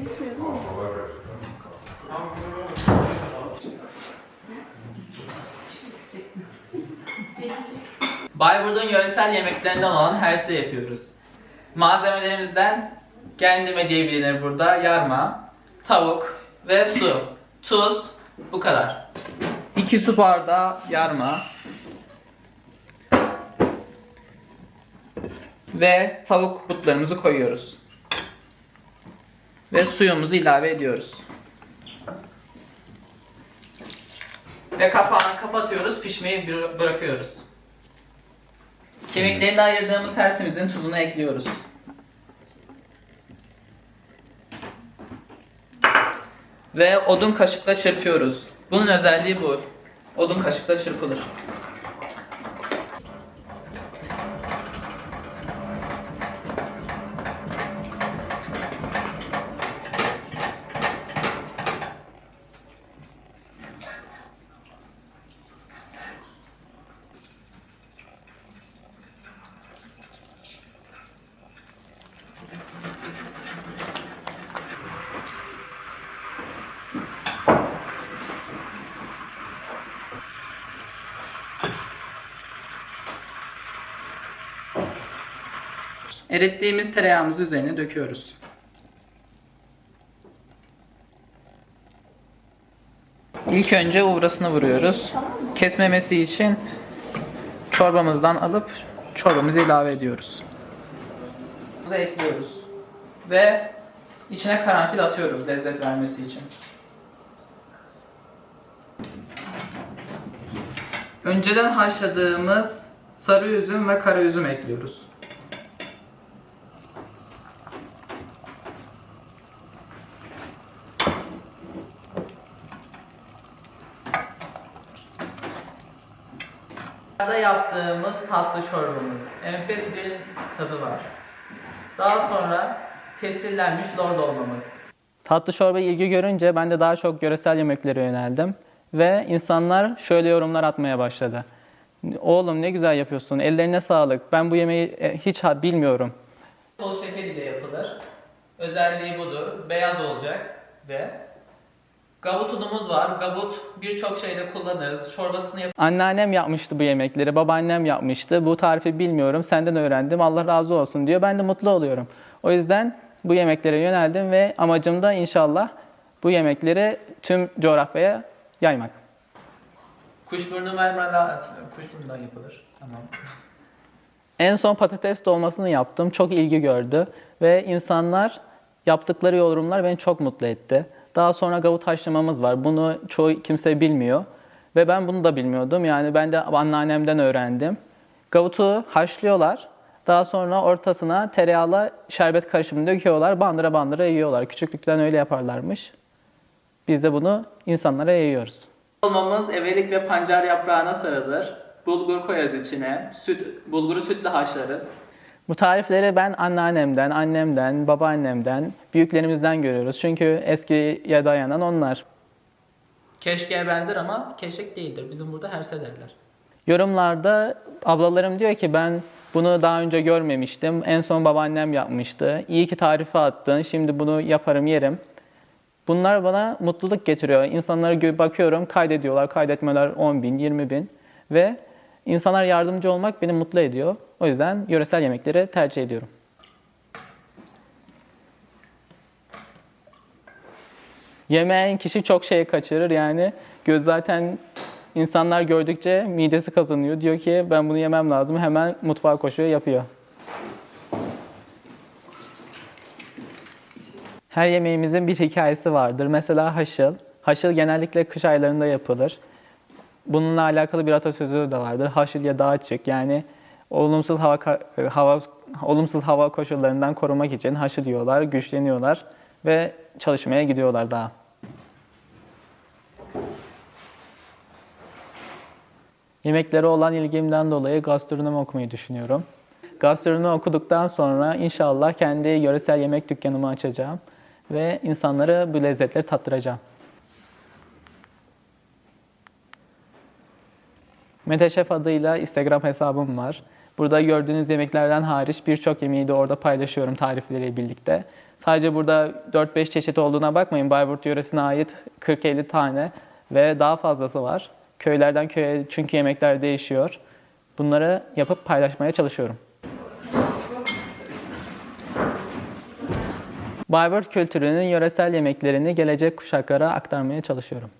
gitmiyor. Bayburt'un yöresel yemeklerinden olan herse yapıyoruz. Malzemelerimizden kendime diye burada yarma, tavuk ve su, tuz bu kadar. 2 su bardağı yarma ve tavuk butlarımızı koyuyoruz. Ve suyumuzu ilave ediyoruz. Ve kapağını kapatıyoruz, pişmeyi bıra- bırakıyoruz. Kemiklerini ayırdığımız hersimizin tuzunu ekliyoruz. Ve odun kaşıkla çırpıyoruz. Bunun özelliği bu. Odun kaşıkla çırpılır. Erittiğimiz tereyağımızı üzerine döküyoruz. İlk önce uğrasını vuruyoruz. Kesmemesi için çorbamızdan alıp çorbamızı ilave ediyoruz. Tuzu ekliyoruz. Ve içine karanfil atıyoruz lezzet vermesi için. Önceden haşladığımız sarı üzüm ve kara üzüm ekliyoruz. Burada yaptığımız tatlı çorbamız. Enfes bir tadı var. Daha sonra tescillenmiş lor dolmamız. Tatlı çorba ilgi görünce ben de daha çok yöresel yemeklere yöneldim. Ve insanlar şöyle yorumlar atmaya başladı. Oğlum ne güzel yapıyorsun, ellerine sağlık. Ben bu yemeği e, hiç ha- bilmiyorum. Toz şeker ile yapılır. Özelliği budur. Beyaz olacak ve Gabut unumuz var. Gabut birçok şeyde kullanırız. Çorbasını yap- Anneannem yapmıştı bu yemekleri. Babaannem yapmıştı. Bu tarifi bilmiyorum. Senden öğrendim. Allah razı olsun diyor. Ben de mutlu oluyorum. O yüzden bu yemeklere yöneldim ve amacım da inşallah bu yemekleri tüm coğrafyaya yaymak. Kuşburnu mermelat, kuşburnundan yapılır. Tamam. En son patates dolmasını yaptım. Çok ilgi gördü ve insanlar yaptıkları yorumlar beni çok mutlu etti. Daha sonra gavut haşlamamız var. Bunu çoğu kimse bilmiyor ve ben bunu da bilmiyordum. Yani ben de anneannemden öğrendim. Gavutu haşlıyorlar. Daha sonra ortasına tereyağla şerbet karışımını döküyorlar. Bandıra bandıra yiyorlar. Küçüklükten öyle yaparlarmış. Biz de bunu insanlara yayıyoruz. Dolmamız evelik ve pancar yaprağına sarılır. Bulgur koyarız içine. Süt, bulguru sütle haşlarız. Bu tarifleri ben anneannemden, annemden, babaannemden, büyüklerimizden görüyoruz. Çünkü eskiye dayanan onlar. Keşkeğe benzer ama keşkek değildir. Bizim burada herse derler. Yorumlarda ablalarım diyor ki ben bunu daha önce görmemiştim. En son babaannem yapmıştı. İyi ki tarifi attın. Şimdi bunu yaparım yerim. Bunlar bana mutluluk getiriyor. İnsanlara bakıyorum kaydediyorlar. Kaydetmeler 10 bin, 20 bin. Ve insanlar yardımcı olmak beni mutlu ediyor. O yüzden yöresel yemekleri tercih ediyorum. Yemeyen kişi çok şey kaçırır yani. Göz zaten insanlar gördükçe midesi kazanıyor. Diyor ki ben bunu yemem lazım. Hemen mutfağa koşuyor, yapıyor. Her yemeğimizin bir hikayesi vardır. Mesela haşıl. Haşıl genellikle kış aylarında yapılır. Bununla alakalı bir atasözü de vardır. Haşıl ya dağa çık. Yani olumsuz hava ka- hava olumsuz hava koşullarından korumak için haşıl yiyorlar, güçleniyorlar ve çalışmaya gidiyorlar daha. Yemeklere olan ilgimden dolayı gastronomi okumayı düşünüyorum. Gastronomi okuduktan sonra inşallah kendi yöresel yemek dükkanımı açacağım ve insanlara bu lezzetleri tattıracağım. Mete Şef adıyla Instagram hesabım var. Burada gördüğünüz yemeklerden hariç birçok yemeği de orada paylaşıyorum tarifleriyle birlikte. Sadece burada 4-5 çeşit olduğuna bakmayın. Bayburt yöresine ait 40-50 tane ve daha fazlası var. Köylerden köye çünkü yemekler değişiyor. Bunları yapıp paylaşmaya çalışıyorum. Bayburt kültürünün yöresel yemeklerini gelecek kuşaklara aktarmaya çalışıyorum.